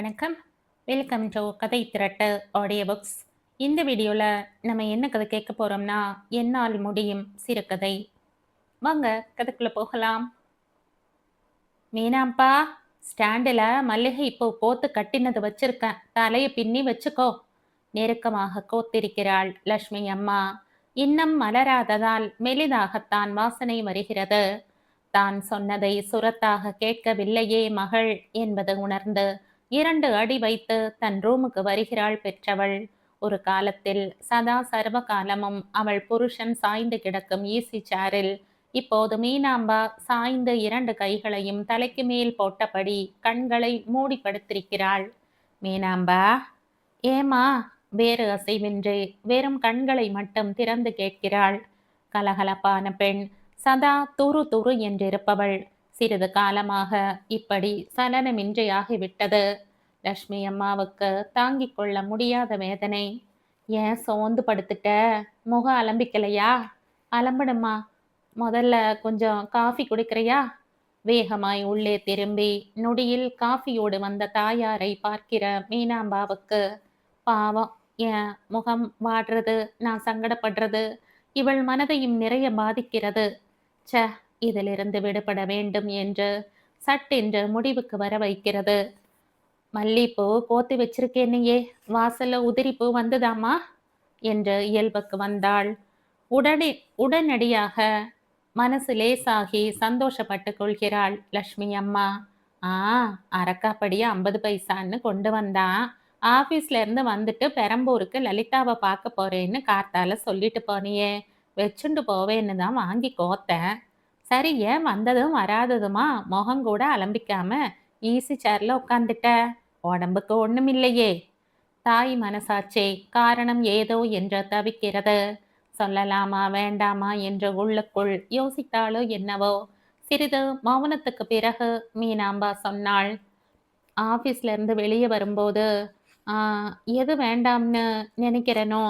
வணக்கம். Welcome to கதை திரட்டு audio books இந்த வீடியோவில் நம்ம என்ன கதை கேட்க போகிறோம்னா என்னால் முடியும் சிறுகதை வாங்க கதைக்குள்ளே போகலாம். மீனாம்பா ஸ்டாண்டில் மல்லிகை இப்போ கோத்து கட்டினது வச்சிருக்கேன். தலையை பின்னி வச்சுக்கோ. நெருக்கமாக கோத்திருக்கிறாள் லக்ஷ்மி அம்மா. இன்னும் மலராததால் மெலிதாகத்தான் வாசனை வருகிறது. தான் சொன்னதை சுரத்தாக கேட்கவில்லையே மகள் என்பது உணர்ந்து இரண்டு அடி வைத்து தன் ரூமுக்கு வருகிறாள் பெற்றவள். ஒரு காலத்தில் சதா சர்வ காலமும் அவள் புருஷன் சாய்ந்து கிடக்கும் ஈசி சேரில் இப்போது மீனாம்பா சாய்ந்து இரண்டு கைகளையும் தலைக்கு மேல் போட்டபடி கண்களை மூடி படுத்திருக்கிறாள் மீனாம்பா ஏமா வேறு அசைவின்றி. வெறும் கண்களை மட்டும் திறந்து கேட்கிறாள். கலகலப்பான பெண். சதா துரு துரு என்றிருப்பவள். சிறிது காலமாக இப்படி சலனமின்றியாகிவிட்டது. லக்ஷ்மி அம்மாவுக்கு தாங்கிக் கொள்ள முடியாத வேதனை. ஏன் சோர்ந்து படுத்துட்ட? முகம் அலம்பிக்கலையா? அலம்பிடுமா முதல்ல கொஞ்சம் காஃபி குடிக்கிறியா? வேகமாய் உள்ளே திரும்பி நொடியில் காஃபியோடு வந்த தாயாரை பார்க்கிற மீனாம்பாவுக்கு பாவம் என் முகம் வாடுறது? நான் சங்கடப்படுறது. இவள் மனதையும் நிறைய பாதிக்கிறது. ச்ச இதிலிருந்து விடுபட வேண்டும் என்று சட்டென்று முடிவுக்கு வர வைக்கிறது. மல்லிப்பூ கோத்து வச்சிருக்கேனையே வாசல்ல உதிரிப்பூ வந்துதாமா என்று இயல்புக்கு வந்தாள். உடனே உடனடியாக மனசு லேசாகி சந்தோஷப்பட்டு கொள்கிறாள் லக்ஷ்மி அம்மா. ஆ அரக்காப்படியா ஐம்பது பைசான்னு கொண்டு வந்தான் ஆஃபீஸ்ல இருந்து வந்துட்டு பெரம்பூருக்கு லலிதாவை பார்க்க போறேன்னு கார்த்தால சொல்லிட்டு போனியே. வச்சுண்டு போவேன்னு தான் வாங்கி கோத்தேன். சரி ஏன் வந்ததும் வராததுமா? முகம் கூட அலம்பிக்காம ஈஸி சேர்ல உட்காந்துட்ட உடம்புக்கு ஒண்ணுமில்லையே. தாய் மனசாச்சே காரணம் ஏதோ என்று தவிக்கிறது. சொல்லலாமா வேண்டாமா என்று உள்ளுக்குள் யோசித்தாளோ என்னவோ. சிறிது மௌனத்துக்கு பிறகு மீனாம்பா சொன்னாள். ஆஃபீஸ்ல இருந்து வெளியே வரும்போது "ஆ, எது வேண்டாம்னு நினைக்கிறேனோ?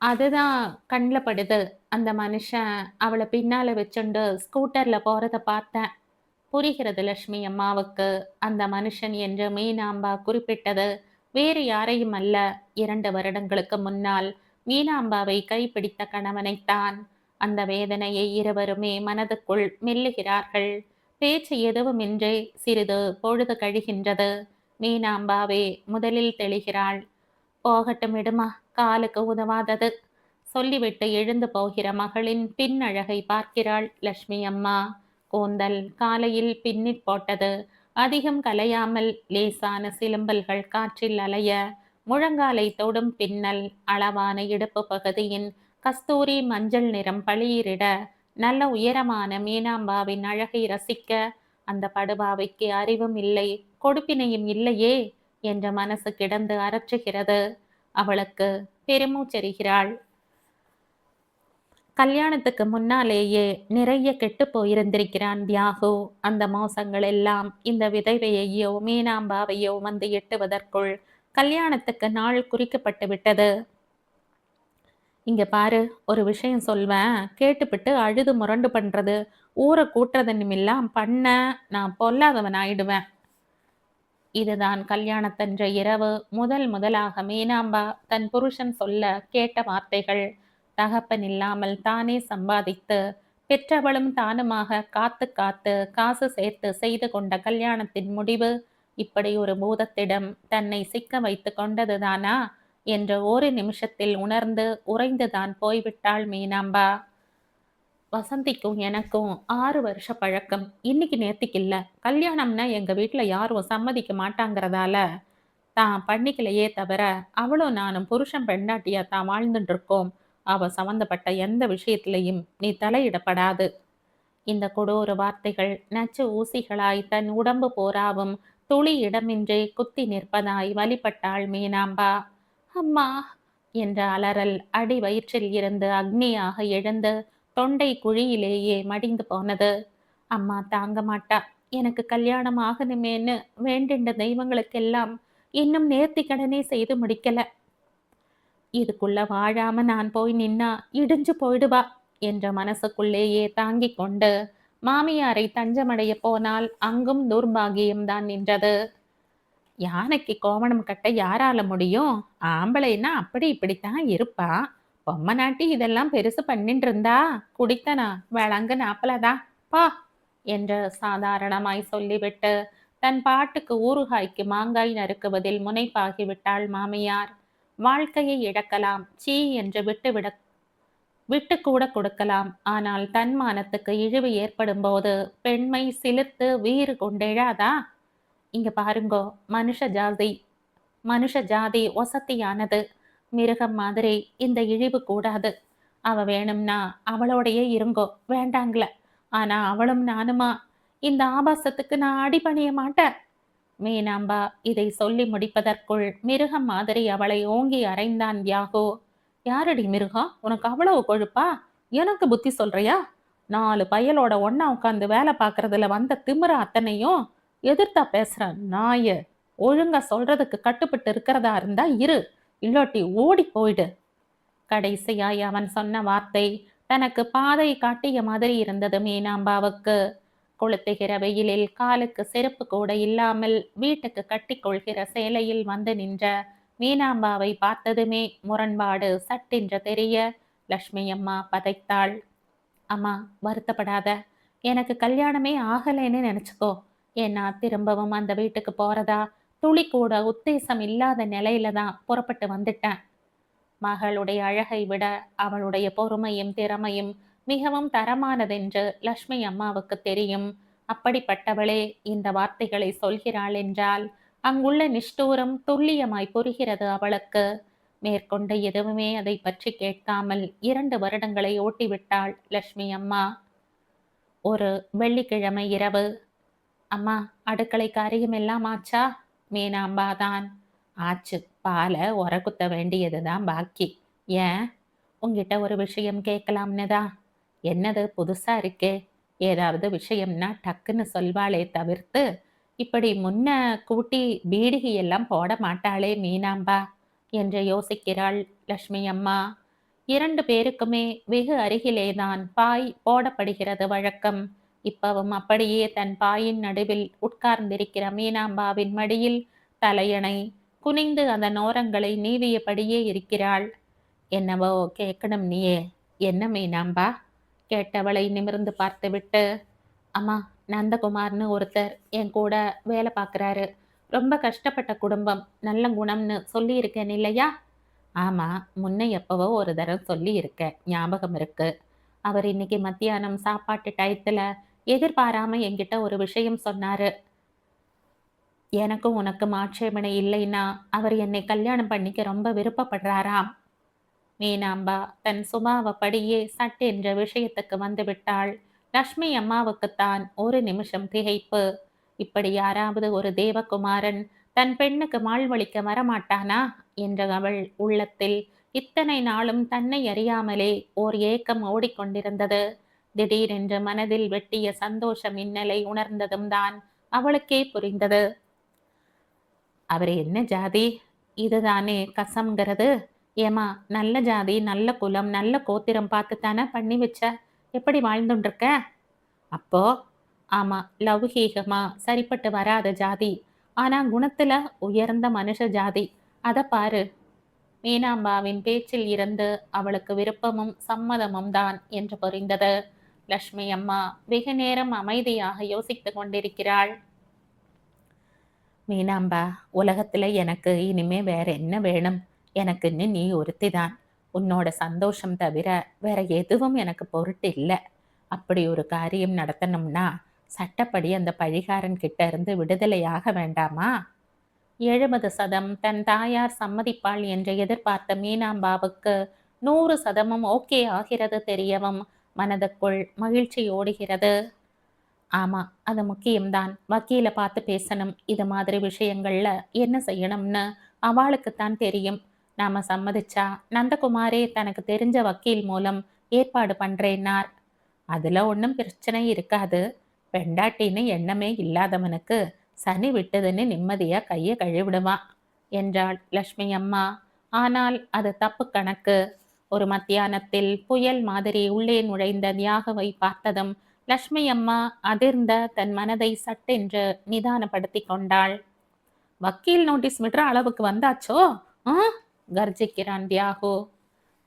அதுதான் கண்ணில் படுது. அந்த மனுஷன் அவளை பின்னால வச்சுண்டு ஸ்கூட்டர்ல போறத பார்த்தேன். புரிகிறது லட்சுமி அம்மாவுக்கு. அந்த மனுஷன் என்று மீனாம்பா குறிப்பிட்டது வேறு யாரையும் அல்ல. இரண்டு வருடங்களுக்கு முன்னால் மீனாம்பாவை கைப்பிடித்த கணவனைத்தான். அந்த வேதனையை இருவருமே மனதுக்குள் மெல்லுகிறார்கள். பேச்சு எதுவுமின்றி சிறிது பொழுது கழிகின்றது. மீனாம்பாவே முதலில் தெளிகிறாள். போகட்டும் விடுமா. காலுக்கு உதவாதது. சொல்லிவிட்டு எழுந்து போகிற மகளின் பின்னழகை பார்க்கிறாள் லட்சுமி அம்மா. கூந்தல் காலையில் பின்னிப் போட்டது. அதிகம் கலையாமல் லேசான சிலும்பல்கள் காற்றில் அலைய முழங்காலை தொடும் பின்னல் அளவான இடுப்பு பகுதியின் கஸ்தூரி மஞ்சள் நிறம் பளிரிட நல்ல உயரமான மீனாம்பாவின் அழகை ரசிக்க அந்த படுபாவைக்கு அறிவும் இல்லை கொடுப்பினையும் இல்லையே என்ற மனசு கிடந்து அரற்றுகிறது. அவளுக்கு பெருமூச்செறிகிறாள் கல்யாணத்துக்கு முன்னாலேயே நிறைய கெட்டு போயிருந்திருக்கிறான் தியாகு. அந்த மோசங்கள் எல்லாம் இந்த விதவையையோ மீனாம்பாவையோ வந்து எட்டுவதற்குள் கல்யாணத்துக்கு நாள் குறிக்கப்பட்டு விட்டது. இங்க பாரு ஒரு விஷயம் சொல்வேன். கேட்டுப்பிட்டு அழுது முரண்டு பண்றது. ஊரை கூட்டுறதன்னுமில்லாம் பண்ண நான் பொல்லாதவன் ஆயிடுவேன் இதுதான் கல்யாணத்தன்ற இரவு. முதல் முதலாக மீனாம்பா தன் புருஷன் சொல்ல கேட்ட வார்த்தைகள். தகப்பன் இல்லாமல் தானே சம்பாதித்து பெற்றவளும் தானுமாக காத்து காத்து காசு சேர்த்து செய்து கொண்ட கல்யாணத்தின் முடிவு இப்படி ஒரு பூதத்திடம் தன்னை சிக்க வைத்து கொண்டதுதானா? என்று ஒரு நிமிஷத்தில் உணர்ந்து உறைந்துதான் போய்விட்டாள் மீனாம்பா. வசந்திக்கும் எனக்கும் ஆறு வருஷ பழக்கம். இன்னைக்கு நேத்திக்கு இல்ல. கல்யாணம்னா எங்க வீட்ல யாரும் சம்மதிக்க மாட்டாங்கிறதால. தான் பண்ணிக்கலையே தவிர அவளும் நானும் புருஷன் பெண்ணாட்டியா தான் வாழ்ந்துட்டு இருக்கோம். அவ சம்பந்தப்பட்ட எந்த விஷயத்திலையும் நீ தலையிடப்படாது. இந்த கொடூர வார்த்தைகள் நச்சு ஊசிகளாய் தன் உடம்பு போராவும் துளி இடமின்றி குத்தி நிற்பதாய் வழிபட்டாள் மீனாம்பா. அம்மா! என்ற அலறல் அடி வயிற்றில் இருந்து அக்னியாக எழுந்து தொண்டை குழியிலேயே மடிந்து போனது. அம்மா தாங்க மாட்டா. எனக்கு கல்யாணம் ஆகணுமேன்னு வேண்டின்ற தெய்வங்களுக்கெல்லாம் இன்னும் நேர்த்தி கடனே செய்து முடிக்கல. இதுக்குள்ள வாழாம நான் போய் நின்னா இடிஞ்சு போயிடுவா என்ற மனசுக்குள்ளேயே தாங்கிக் கொண்டு மாமியாரை தஞ்சமடைய போனால் அங்கும் துர்பாகியம்தான் நின்றது. யானைக்கு கோவணம் கட்ட யாரால முடியும்? ஆம்பளைன்னா அப்படி இப்படித்தான் இருப்பா. பொம்மை நாட்டி இதெல்லாம் பெருசு பண்ணிட்டு இருந்தா குடித்தனா? விளங்கு நாப்பலதா? பா என்று சாதாரணமாய் சொல்லிவிட்டு தன் பாட்டுக்கு ஊறுகாய்க்கு மாங்காய் நறுக்குவதில் முனைப்பாகிவிட்டாள் மாமியார். வாழ்க்கையை இழக்கலாம். சீ என்று விட்டுவிட விட்டு கூட கொடுக்கலாம். ஆனால் தன்மானத்துக்கு இழிவு ஏற்படும் போது பெண்மை சிலிர்த்து வீறு கொண்டெழாதா? இங்க பாருங்கோ மனுஷ ஜாதி மனுஷ ஜாதி ஒசத்தியானது மிருகம் மாதிரி இந்த இழிவு கூடாது. அவ வேணும்னா அவளோடையே இருங்கோ வேண்டாங்கள. ஆனா அவளும் நானுமா? இந்த ஆபாசத்துக்கு நான் அடிபணிய மாட்டேன். மீனாம்பா இதை சொல்லி முடிப்பதற்குள் மிருகம் மாதிரி அவளை ஓங்கி அறைந்தான் தியாகோ யாரடி மிருகம் உனக்கு அவ்வளவு கொழுப்பா? எனக்கு புத்தி சொல்றியா? நாலு பயலோட ஒன்னா உட்காந்து வேலை பார்க்கறதுல வந்த திமிர அத்தனையும் எதிர்த்தா பேசுற நாய. ஒழுங்கா சொல்றதுக்கு கட்டுப்பட்டு இருக்கிறதா இருந்தா இரு. இல்லாட்டி ஓடி போயிடு. கடைசியாய் அவன் சொன்ன வார்த்தை தனக்கு பாதை காட்டிய மாதிரி இருந்தது மீனாம்பாவுக்கு. கொளுத்துகிற வெயிலில் காலுக்கு செருப்பு கூட இல்லாமல் வீட்டுக்கு கட்டிக்கொள்கிற சேலையில் வந்து நின்ற மீனாம்பாவை பார்த்ததுமே முரண்பாடு சட்டென்று தெரிய லக்ஷ்மி அம்மா பதைத்தாள். அம்மா வருத்தப்படாத. எனக்கு கல்யாணமே ஆகலைன்னு நினைச்சுக்கோ. ஏன்னா திரும்பவும் அந்த வீட்டுக்கு போறதா? துளி கூட உத்தேசம் இல்லாத நிலையில தான் புறப்பட்டு வந்துட்டேன். மகளுடைய அழகை விட அவளுடைய பொறுமையும் திறமையும் மிகவும் தரமானதென்று லக்ஷ்மி அம்மாவுக்கு தெரியும். அப்படிப்பட்டவளே இந்த வார்த்தைகளை சொல்கிறாள் என்றால் அங்குள்ள நிஷ்டூரம் துல்லியமாய் புரிகிறது அவளுக்கு. மேற்கொண்டு எதுவுமே அதை பற்றி கேட்காமல் இரண்டு வருடங்களை ஓட்டிவிட்டாள் லக்ஷ்மி அம்மா. ஒரு வெள்ளிக்கிழமை இரவு. அம்மா அடுக்களை காரியம் எல்லாம் ஆச்சா? மீனாம்பாதான். ஆச்சு பாலை உரகுத்த வேண்டியதுதான் பாக்கி. ஏன்? உங்ககிட்ட ஒரு விஷயம் கேட்கலாம்னுதான். என்னது புதுசா இருக்கே? ஏதாவது விஷயம்னா டக்குன்னு சொல்வாளே தவிர்த்து இப்படி முன்ன கூட்டி பீடிகை எல்லாம் போட மாட்டாளே மீனாம்பா? என்று யோசிக்கிறாள் லக்ஷ்மி அம்மா. இரண்டு பேருக்குமே வெகு அருகிலேதான் பாய் போடப்படுகிறது வழக்கம். இப்பவும் அப்படியே தன் பாயின் நடுவில் உட்கார்ந்திருக்கிற மீனாம்பாவின் மடியில் தலையணை குனிந்து அதன் ஓரங்களை நீவியபடியே இருக்கிறாள். என்னவோ கேட்கணும் நீயே. என்ன மீனாம்பா? கேட்டவளை நிமிர்ந்து பார்த்துவிட்டு அம்மா நந்தகுமார்னு ஒருத்தர் என் கூட வேலை பார்க்குறாரு. ரொம்ப கஷ்டப்பட்ட குடும்பம். நல்ல குணம்னு சொல்லியிருக்கேன் இல்லையா? ஆமாம் முன்ன எப்பவோ ஒரு தரம் சொல்லியிருக்கேன். ஞாபகம் இருக்கு. அவர் இன்னைக்கு மத்தியானம் சாப்பாட்டு டயத்தில் எதிர்பாராம என்கிட்ட ஒரு விஷயம் சொன்னாரு. எனக்கும் உனக்கும் ஆட்சேபனை இல்லைன்னா அவர் என்னை கல்யாணம் பண்ணிக்க ரொம்ப விருப்பப்படுறாராம். மீனாம்பா தன் சுபாவப்படியே சட்டென்ற விஷயத்துக்கு வந்து விட்டாள் லக்ஷ்மி அம்மாவுக்குத்தான் ஒரு நிமிஷம் திகைப்பு. இப்படி யாராவது ஒரு தேவகுமாரன் தன் பெண்ணுக்கு மாழ்வழிக்க வரமாட்டானா? என்ற அவள் உள்ளத்தில். இத்தனை நாளும் தன்னை அறியாமலே ஓர் ஏக்கம் ஓடிக்கொண்டிருந்தது. திடீரென்று மனதில் வெட்டிய சந்தோஷ மின்னலை உணர்ந்ததும் தான் அவளுக்கே புரிந்தது. அவர் என்ன ஜாதி? இதுதானே கசம்ங்கிறது? ஏமா நல்ல ஜாதி நல்ல குலம் நல்ல கோத்திரம் பார்த்து தானே பண்ணி வச்ச? எப்படி வாழ்ந்துட்டுருக்க அப்போ ஆமா லௌகீகமா சரிப்பட்டு வராத ஜாதி. ஆனா குணத்துல உயர்ந்த மனுஷ ஜாதி. அதை பாரு. மீனாம்பாவின் பேச்சில் இருந்து அவளுக்கு விருப்பமும் சம்மதமும் தான் என்று புரிந்தது. லக்ஷ்மி அம்மா வெகு நேரம் அமைதியாக யோசித்துக் கொண்டிருக்கிறாள். மீனாம்பா உலகத்துல எனக்கு இனிமே வேற என்ன வேணும்? எனக்குன்னு நீ ஒருத்தி தான் உன்னோட சந்தோஷம் தவிர வேற எதுவும் எனக்கு பொருட்டு இல்லை. அப்படி ஒரு காரியம் நடத்தணும்னா சட்டப்படி அந்த பழிகாரன் கிட்ட இருந்து விடுதலையாக வேண்டாமா? எழுபது சதம் தன் தாயார் சம்மதிப்பாள் என்று எதிர்பார்த்த மீனாம்பாவுக்கு நூறு சதமும் ஓகே ஆகிறது தெரியவும் மனதுக்குள் மகிழ்ச்சி ஓடுகிறது. ஆமா அது முக்கியம்தான். வக்கீல பார்த்து பேசணும். இது மாதிரி விஷயங்கள்ல என்ன செய்யணும்னு அவளுக்குத்தான் தெரியும். நாம சம்மதிச்சா நந்தகுமாரே தனக்கு தெரிஞ்ச வக்கீல் மூலம் ஏற்பாடு பண்றேன்னார். அதுல ஒன்றும் பிரச்சனை இருக்காது. பெண்டாட்டின்னு எண்ணமே இல்லாதவனுக்கு சனி விட்டதுன்னு நிம்மதியா கையை கழுவிடுவான் என்றாள் லக்ஷ்மி அம்மா. ஆனால் அது தப்பு கணக்கு. ஒரு மத்தியானத்தில் புயல் மாதிரி உள்ளே நுழைந்த தியாகவை பார்த்ததும் லக்ஷ்மி அம்மா அதிர்ந்த தன் மனதை சட்டென்று நிதானப்படுத்தி கொண்டாள். வக்கீல் நோட்டீஸ் விடுற அளவுக்கு வந்தாச்சோ? ஆ? கர்ஜிக்கிறான் தியாகோ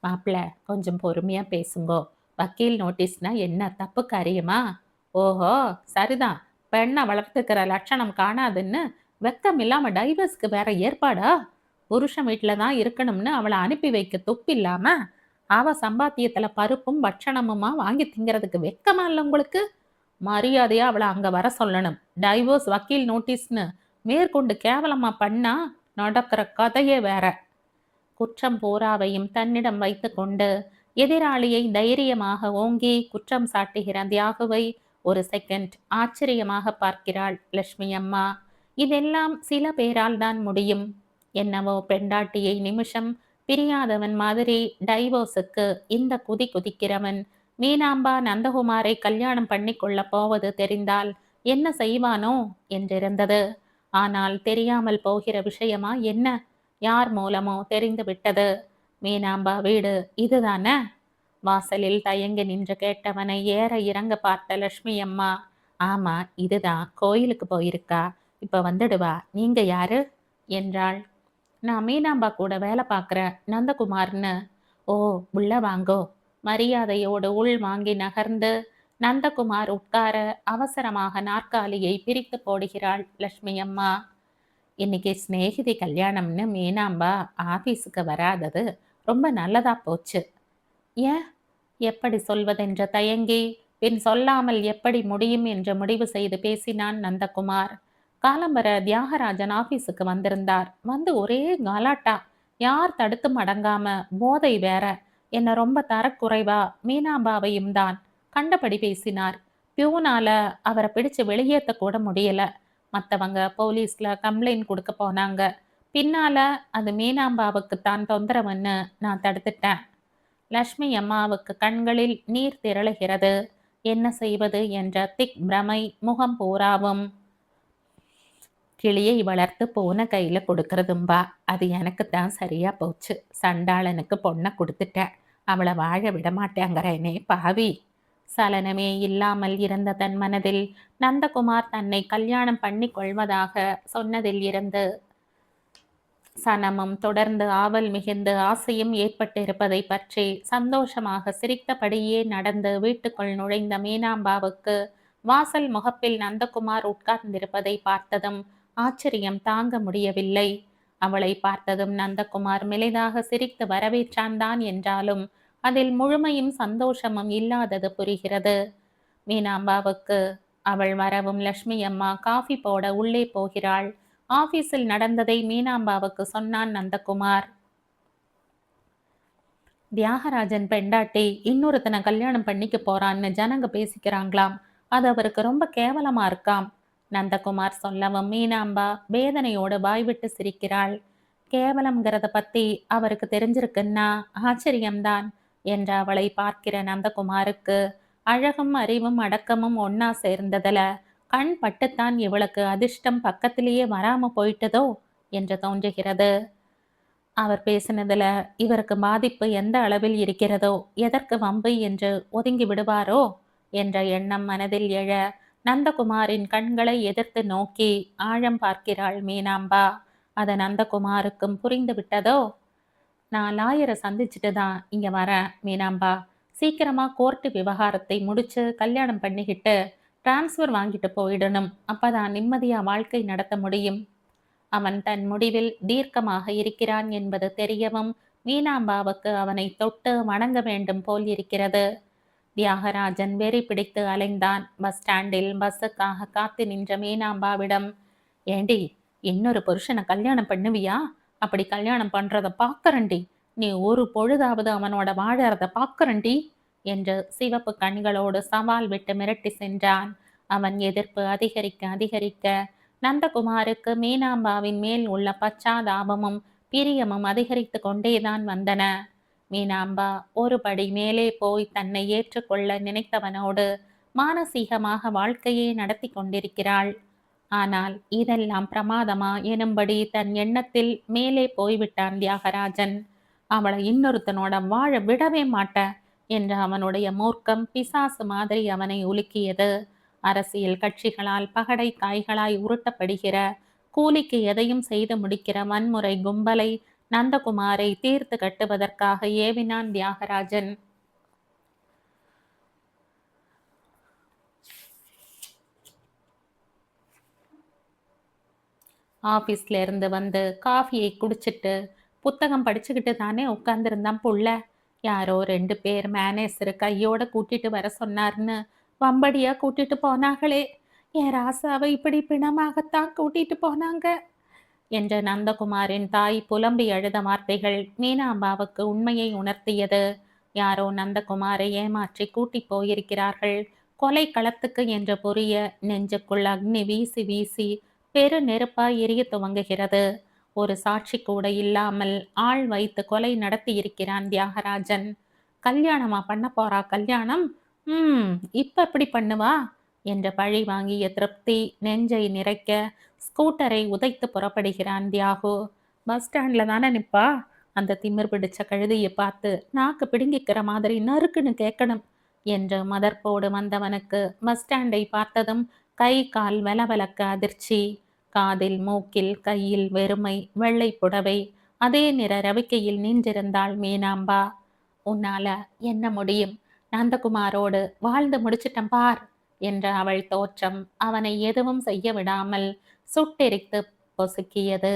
மாப்பிள்ள கொஞ்சம் பொறுமையா பேசுங்கோ. வக்கீல் நோட்டீஸ்னா என்ன தப்பு காரியமா? ஓஹோ சரிதான். பெண்ணை வளர்த்துக்கிற லட்சணம் காணாதுன்னு வெக்கம் இல்லாம டைவர்ஸ்க்கு வேற ஏற்பாடா? புருஷன் வீட்டில் தான் இருக்கணும்னு அவளை அனுப்பி வைக்க துப்பு இல்லாம அவ சம்பாத்தியத்துல பருப்பும் பட்சணமுமா வாங்கி திங்கிறதுக்கு வெக்கமா இல்லை உங்களுக்கு? மரியாதையா அவளை அங்க வர சொல்லணும். டைவோர்ஸ் வக்கீல் நோட்டீஸ்னு மேற்கொண்டு கேவலமா பண்ணா நடக்கிற கதையே வேற. குற்றம் போராவையும் தன்னிடம் வைத்துக்கொண்டு எதிராளியை தைரியமாக ஓங்கி குற்றம் சாட்டுகிற தியாகுவை ஒரு செகண்ட் ஆச்சரியமாக பார்க்கிறாள் லட்சுமி அம்மா. இதெல்லாம் சில பேரால் தான் முடியும். என்னவோ பெண்டாட்டியை நிமிஷம் பிரியாதவன் மாதிரி டைவோர்ஸுக்கு இந்த குதி குதிக்கிறவன் மீனாம்பா நந்தகுமாரை கல்யாணம் பண்ணி கொள்ள போவது தெரிந்தால் என்ன செய்வானோ என்றிருந்தது. ஆனால் தெரியாமல் போகிற விஷயமா என்ன? யார் மூலமோ தெரிந்து விட்டது. மீனாம்பா வீடு இதுதானே? வாசலில் தயங்கி நின்று கேட்டவனை ஏற இறங்க பார்த்த லட்சுமி அம்மா ஆமா இதுதான். கோயிலுக்கு போயிருக்கா. இப்ப வந்துடுவா. நீங்க யாரு? என்றாள். நான் மீனாம்பா கூட வேலை பார்க்குற நந்தகுமார்னு. ஓ உள்ள வாங்கோ. மரியாதையோடு உள் வாங்கி நகர்ந்து நந்தகுமார் உட்கார அவசரமாக நாற்காலியை பிரித்து போடுகிறாள் லட்சுமி அம்மா. இன்னைக்கு சிநேகிதி கல்யாணம்னு மீனாம்பா ஆபீஸுக்கு வராதது ரொம்ப நல்லதா போச்சு. ஏன்? எப்படி சொல்வதென்ற தயங்கி பின் சொல்லாமல் எப்படி முடியும் என்று முடிவு செய்து பேசினான் நந்தகுமார். காலம்பர தியாகராஜன் ஆபீஸுக்கு வந்திருந்தார். வந்து ஒரே கலாட்டா யார் தடுத்து மடங்காம போதை வேற என்ன ரொம்ப தரக்குறைவா மீனாம்பாவையும் தான் கண்டபடி பேசினார். பியூனால அவரை பிடிச்சு வெளியேற்ற கூட முடியல. மற்றவங்க போலீஸ்ல கம்ப்ளைண்ட் கொடுக்க போனாங்க. பின்னால அது மீனாம்பாவுக்கு தான் தொந்தரவுன்னு நான் தடுத்துட்டேன். லக்ஷ்மி அம்மாவுக்கு கண்களில் நீர் திரளுகிறது. என்ன செய்வது என்ற திக் பிரமை முகம் பூராவும் கிளியை வளர்த்து போன கையில கொடுக்கறதும்பா. அது எனக்கு தான் சரியா போச்சு. சண்டாளனுக்கு பொண்ணை கொடுத்துட்டேன். அவளை வாழ விட மாட்டேங்கிறேனே பாவி. சலனமே இல்லாமல் இருந்த தன் மனதில் நந்தகுமார் தன்னை கல்யாணம் பண்ணி கொள்வதாக சொன்னதில் இருந்து சனமும் தொடர்ந்து ஆவல் மிகுந்து ஆசையும் ஏற்பட்டிருப்பதை பற்றி சந்தோஷமாக சிரித்தபடியே நடந்து வீட்டுக்குள் நுழைந்த மீனாம்பாவுக்கு வாசல் முகப்பில் நந்தகுமார் உட்கார்ந்திருப்பதை பார்த்ததும் ஆச்சரியம் தாங்க முடியவில்லை. அவளை பார்த்ததும் நந்தகுமார் மெலிதாக சிரித்து வரவேற்றான் தான் என்றாலும் அதில் முழுமையும் சந்தோஷமும் இல்லாதது புரிகிறது. மீனாம்பாவுக்கு அவள் வரவும் லட்சுமி அம்மா காஃபி போட உள்ளே போகிறாள். ஆபீஸில் நடந்ததை மீனாம்பாவுக்கு சொன்னான் நந்தகுமார். தியாகராஜன் பெண்டாட்டி இன்னொருத்தனை கல்யாணம் பண்ணிக்க போறான்னு ஜனங்க பேசிக்கிறாங்களாம். அது அவருக்கு ரொம்ப கேவலமா இருக்காம். நந்தகுமார் சொல்லவும் மீனாம்பா வேதனையோடு வாய்விட்டு சிரிக்கிறாள். கேவலம்ங்கிறத பத்தி அவருக்கு தெரிஞ்சிருக்குன்னா ஆச்சரியம்தான். என்று அவளை பார்க்கிற நந்தகுமாருக்கு அழகும் அறிவும் அடக்கமும் ஒன்னா சேர்ந்ததுல கண் பட்டுத்தான் இவளுக்கு அதிர்ஷ்டம் பக்கத்திலேயே வராம போயிட்டதோ என்று தோன்றுகிறது. அவர் பேசினதுல இவருக்கு பாதிப்பு எந்த அளவில் இருக்கிறதோ எதற்கு வம்பு என்று ஒதுங்கி விடுவாரோ என்ற எண்ணம் மனதில் எழ நந்தகுமாரின் கண்களை எதிர்த்து நோக்கி ஆழம் பார்க்கிறாள் மீனாம்பா. அது நந்தகுமாருக்கும் புரிந்து விட்டதோ? நான் லாயரை சந்திச்சுட்டு தான் இங்கே வரேன் மீனாம்பா. சீக்கிரமா கோர்ட்டு விவகாரத்தை முடிச்சு கல்யாணம் பண்ணிக்கிட்டு டிரான்ஸ்ஃபர் வாங்கிட்டு போயிடணும். அப்பதான் நிம்மதியா வாழ்க்கை நடத்த முடியும். அவன் தன் முடிவில் தீர்க்கமாக இருக்கிறான் என்பது தெரியவும் மீனாம்பாவுக்கு அவனை தொட்டு வணங்க வேண்டும் போல் இருக்கிறது. தியாகராஜன் வெறி பிடித்து அலைந்தான். பஸ் ஸ்டாண்டில் பஸ்ஸுக்காக காத்து நின்ற மீனாம்பாவிடம் ஏண்டி இன்னொரு புருஷனை கல்யாணம் பண்ணுவியா? அப்படி கல்யாணம் பண்ணுறத பார்க்கறண்டி நீ ஒரு பொழுதாவது அவனோட வாழறத பார்க்கறண்டி என்று சிவப்பு கண்களோடு சவால் விட்டு மிரட்டி சென்றான். அவன் எதிர்ப்பு அதிகரிக்க அதிகரிக்க நந்தகுமாருக்கு மீனாம்பாவின் மேல் உள்ள பச்சாதாபமும் பிரியமும் அதிகரித்து கொண்டேதான் வந்தன. மீனாம்பா ஒரு படி மேலே போய் தன்னை ஏற்றுக்கொள்ள நினைத்தவனோடு மானசீகமாக வாழ்க்கையை நடத்தி கொண்டிருக்கிறாள். ஆனால் இதெல்லாம் பிரமாதமா எனும்படி தன் எண்ணத்தில் மேலே போய்விட்டான் தியாகராஜன். அவளை இன்னொருத்தனோட வாழ விடவே மாட்ட என்ற அவனுடைய மூர்க்கம் பிசாசு மாதிரி அவனை உலுக்கியது. அரசியல் கட்சிகளால் பகடை காய்களாய் உருட்டப்படுகிற கூலிக்கு எதையும் செய்து முடிக்கிற வன்முறை கும்பலை நந்தகுமாரை தீர்த்து கட்டுவதற்காக ஏவினான் தியாகராஜன். ஆஃபீஸ்ல இருந்து வந்து காஃபியை குடிச்சிட்டு புத்தகம் படிச்சுக்கிட்டு தானே உட்காந்துருந்தான் புள்ள. யாரோ ரெண்டு பேர் மேனேஜர் கையோட கூட்டிட்டு வர சொன்னார்னு வம்படியா கூட்டிட்டு போனாங்களே என் ராசாவை இப்படி பிணமாகத்தான் கூட்டிட்டு போனாங்க. என்ற நந்தகுமாரின் தாய் புலம்பி அழுத வார்த்தைகள் மீனாம்பாவுக்கு உண்மையை உணர்த்தியது. யாரோ நந்தகுமாரை ஏமாற்றி கூட்டி போயிருக்கிறார்கள். கொலை களத்துக்கு என்று புரிய நெஞ்சுக்குள் அக்னி வீசி வீசி பெரு நெருப்பாய் எரிய துவங்குகிறது. ஒரு சாட்சி கூட இல்லாமல் ஆள் வைத்து கொலை நடத்தி இருக்கிறான் தியாகராஜன். கல்யாணமா பண்ண போறா கல்யாணம்? ம் இப்ப எப்படி பண்ணுவா? என்ற பழி வாங்கிய திருப்தி நெஞ்சை நிறைக்க ஸ்கூட்டரை உதைத்து புறப்படுகிறான் தியாகு. பஸ் ஸ்டாண்ட்ல தானே நிப்பா? அந்த திமிர் பிடிச்ச கழுதியை பார்த்து நாக்கு பிடுங்கிக்கிற மாதிரி நறுக்குன்னு கேட்கணும் என்று மதர்போடு வந்தவனுக்கு பஸ் ஸ்டாண்டை பார்த்ததும் கை கால் வலவலக்க அதிர்ச்சி. காதில் மூக்கில் கையில் வெறுமை வெள்ளை புடவை அதே நிற ரவிக்கையில் நின்றிருந்தாள் மீனாம்பா. உன்னால என்ன முடியும்? நந்தகுமாரோடு வாழ்ந்து முடிச்சிட்டம் பார் என்ற அவள் தோற்றம் அவனை எதுவும் செய்ய விடாமல் சுட்டெரித்து பொசுக்கியது.